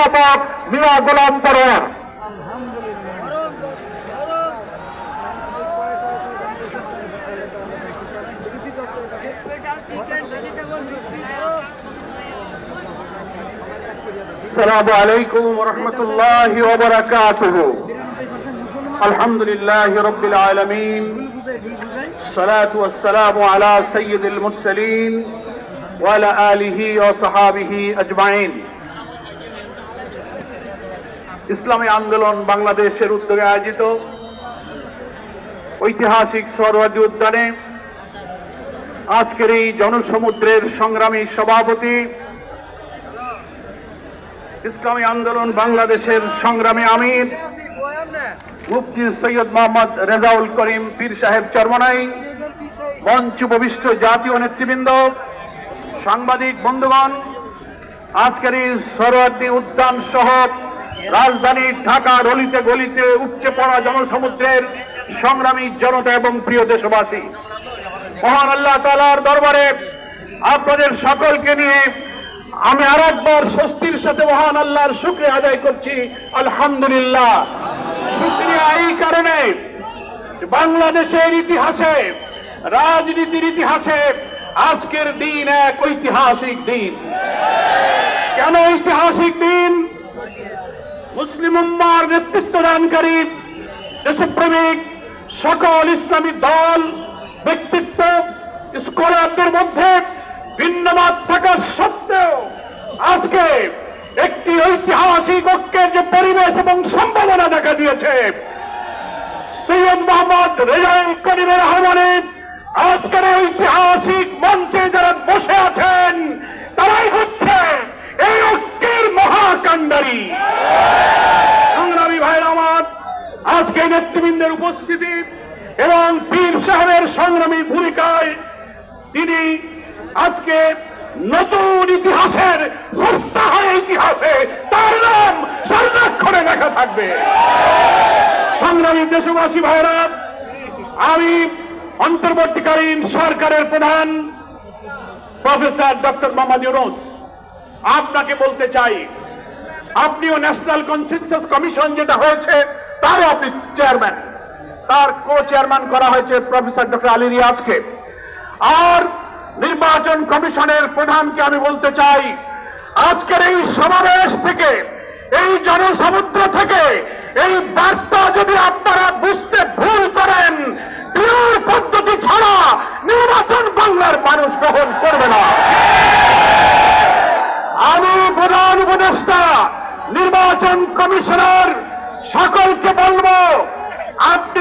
অধ্যাপক Mia Golam Parwar special chicken vegetable মিষ্টি আরো السلام عليكم ورحمة الله وبركاته الحمد لله رب العالمين الصلاة والسلام على سيد المرسلين وعلى آله وصحابه أجمعين ইসলামী আন্দোলন বাংলাদেশের উদ্যোগে আয়োজিত ঐতিহাসিক সরওয়ার্দী উদ্যানে আজকের এই জনসমুদ্রের সংগ্রামী সভাপতি, ইসলামী আন্দোলন বাংলাদেশের সংগ্রামী আমির, মুফতি সৈয়দ মোহাম্মদ রেজাউল করিম পীর সাহেব চরমনাই, মঞ্চ উপবিষ্ট জাতীয় নেতৃবৃন্দ, সাংবাদিক বন্ধুগণ, আজকের এই সরোয়ার্দী উদ্যান সহ রাজধানী ঢাকা গলিতে গলিতে উপচে পড়া জনসমুদ্রের সংগ্রামী জনতা এবং প্রিয় দেশবাসী, মহান আল্লাহ তালার দরবারে আপনাদের সকলকে নিয়ে আমি আর একবার স্বস্তির সাথে মহান আল্লাহর শুক্রিয়া আদায় করছি। আলহামদুলিল্লাহ। শুক্রিয়া এই কারণে বাংলাদেশের ইতিহাসে, রাজনীতির ইতিহাসে আজকের দিন এক ঐতিহাসিক দিন। কেন ঐতিহাসিক দিন? মুসলিম উম্মার নেতৃত্ব দানকারী, দেশপ্রেমিক, সকল ইসলামী দল, ব্যক্তিত্ব, স্কলারদের মধ্যে ভিন্নমত থাকা সত্ত্বেও আজকে একটি ঐতিহাসিক ঐক্যের যে পরিবেশ এবং সম্ভাবনা দেখা দিয়েছে, সৈয়দ মোহাম্মদ রেজাউল করিমের রহমানে আজকের ঐতিহাসিক মঞ্চে যারা বসে আছেন, তারাই হচ্ছে এই ঐক্যের মহাকাণ্ডারী সংগ্রামী ভাইয়ের আমার আজকে নেতৃবৃন্দের উপস্থিতি এবং পীর সাহেবের সংগ্রামী ভূমিকায় তিনি আজকে নতুন ইতিহাসের ইতিহাসে তার নাম সংরক্ষণে লেখা থাকবে। সংগ্রামী দেশবাসী ভাইরা আমি অন্তর্বর্তীকালীন সরকারের প্রধান প্রফেসর ডক্টর মোহাম্মদ ইউনুস। আপনাকে বলতে চাই, আপনিও ন্যাশনাল কনসেনসাস কমিশন যেটা হয়েছে, তারও আপনি চেয়ারম্যান। তার কো চেয়ারম্যান করা হয়েছে প্রফেসর ডক্টর আলী রিয়াজকে। আর নির্বাচন কমিশনের প্রধানকে আমি বলতে চাই, আজকের এই সমাবেশ থেকে, এই জনসমুদ্র থেকে, এই বার্তা যদি আপনারা বুঝতে ভুল করেন পিওর পদ্ধতি ছাড়া নির্বাচন বাংলার মানুষ গ্রহণ করবে না আমি প্রধান উপদেষ্টা নির্বাচন কমিশনার সকলকে বলব আপনি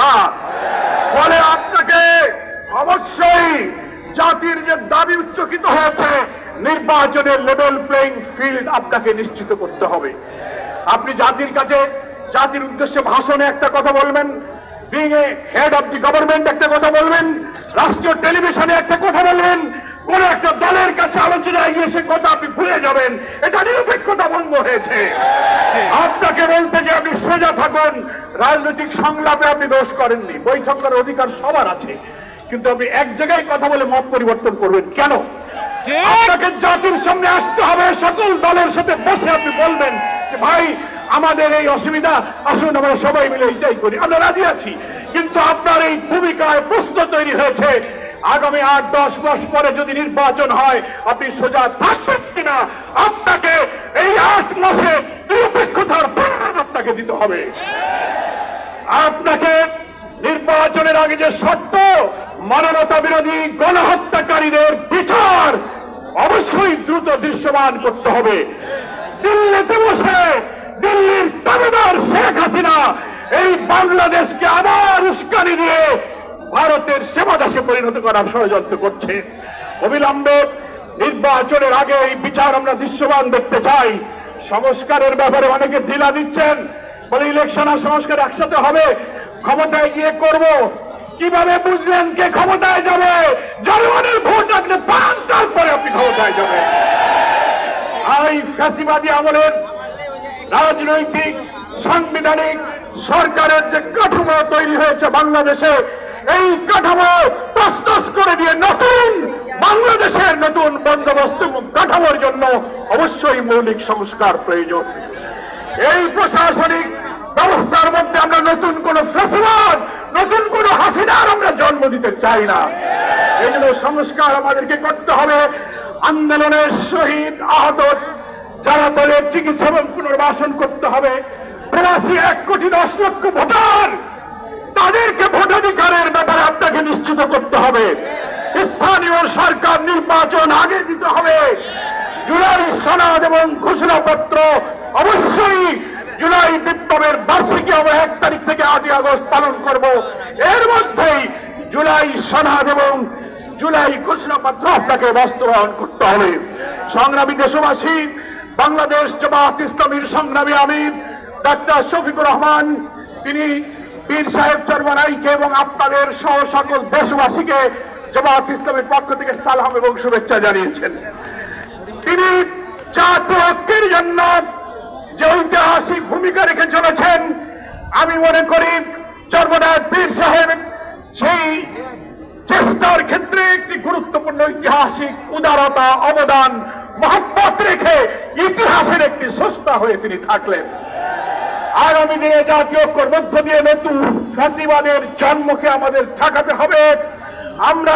না। ফলে আপনাকে অবশ্যই জাতির যে দাবি উচ্চকিত হয়েছে, নির্বাচনের লেভেল প্লেইং ফিল্ড আপনাকে নিশ্চিত করতে হবে। আপনি জাতির কাছে, জাতির উদ্দেশ্যে ভাষণে একটা কথা বলবেন being a head of the government একটা কথা বলবেন, রাষ্ট্রীয় টেলিভিশনে একটা কথা বলবেন, কোন একটা দলের কাছে আলোচনায় গিয়ে সে কথা আপনি ভুলে যাবেন। এটা নিরপেক্ষতা ভঙ্গ হয়েছে। আপনাকে বলতে যে থাকুন রাজনৈতিক সংলাপে আপনি দোষ করেননি। বৈঠক করার অধিকার সবার আছে। কিন্তু আপনি এক জায়গায় কথা বলে মত পরিবর্তন করবেন কেন? আপনাকে জাতির সামনে আসতে হবে সকল দলের সাথে বসে আপনি বলবেন যে ভাই আমাদের এই অসুবিধা আসুন আমরা সবাই মিলে এটাই করি। আমরা রাজি আছি কিন্তু আপনার এই ভূমিকায় প্রশ্ন তৈরি হয়েছে আগামী আট দশ মাস পরে যদি নির্বাচন হয় আপনি সোজা থাকবেন কিনা? আপনাকে এই আট মাসে নিরপেক্ষতার আপনাকে দিতে হবে। আপনাকে নির্বাচনের আগে যে শর্ত মানবতা বিরোধী গণহত্যাকারীদের বিচার অবশ্যই দ্রুত দৃশ্যমান করতে হবে। দিল্লিতে বসে দিল্লির দাবিদার শেখ হাসিনা এই বাংলাদেশকে আবার উস্কানি জামাতের সেবা দাসে পরিণত করার ষড়যন্ত্র করছে। অবিলম্বে নির্বাচনের আগে এই বিচার আমরা দৃশ্যমান দেখতে চাই। সংস্কারের ব্যাপারে অনেকে ঢিলা দিচ্ছেন। বলে ইলেকশন আর সংস্কার একসাথে হবে। ক্ষমতায় গিয়ে করব। কীভাবে বুঝলেন কে ক্ষমতায় যাবে? জনগণের ভোট আপনি পান তারপরে আপনি ক্ষমতায় যাবেন। আর এই ফ্যাসিবাদী আমলের রাজনৈতিক, সাংবিধানিক সরকারের যে কাঠামো তৈরি হয়েছে বাংলাদেশে, এই কাঠামো তসতস করে দিয়ে নতুন বাংলাদেশের নতুন বন্দোবস্ত কাঠামোর জন্য অবশ্যই মৌলিক সংস্কার প্রয়োজন। এই প্রশাসনিক ব্যবস্থার মধ্যে আমরা নতুন কোন ফেসিবাদ নতুন কোন হাসিনার আমরা জন্ম দিতে চাই না। এগুলো সংস্কার আমাদেরকে করতে হবে। আন্দোলনের শহীদ, আহত, যারা দলের চিকিৎসা এবং পুনর্বাসন করতে হবে প্রবাসী এক কোটি দশ লক্ষ ভোটার, তাদেরকে ভোটাধিকারের ব্যাপারে আপনাকে নিশ্চিত করতে হবে। স্থানীয় সরকার নির্বাচন আগে দিতে হবে। জুলাই সনদ এবং ঘোষণাপত্র অবশ্যই জুলাই বিপ্লবের বার্ষিকী আমরা এক তারিখ থেকে আজই আগস্ট পালন করব। এর মধ্যেই জুলাই সনদ এবং জুলাই ঘোষণাপত্র আপনাকে বাস্তবায়ন করতে হবে। সংগ্রামী দেশবাসী, বাংলাদেশ জামাত ইসলামীর সংগ্রামী আমির, ডাক্তার শফিকুর রহমান, তিনি পীর সাহেব চরমানাইকে এবং আপনাদের সহ সকল দেশবাসীকে জামাত ইসলামের পক্ষ থেকে সালাম এবং শুভেচ্ছা জানিয়েছেন। তিনি জাতীয় ঐক্যের জন্য যে ঐতিহাসিক ভূমিকা রেখে চলেছেন। আমি মনে করি চর্মনাথ পীর সাহেব সেই চেষ্টার ক্ষেত্রে একটি গুরুত্বপূর্ণ ঐতিহাসিক উদারতা, অবদান, মহব্বত রেখে ইতিহাসের একটি সস্তা হয়ে তিনি থাকলেন। আগামী দিনে জাতীয় মধ্য দিয়ে নতুন ফ্যাসিবাদের জন্মকে আমাদের ঠেকাতে হবে। আমরা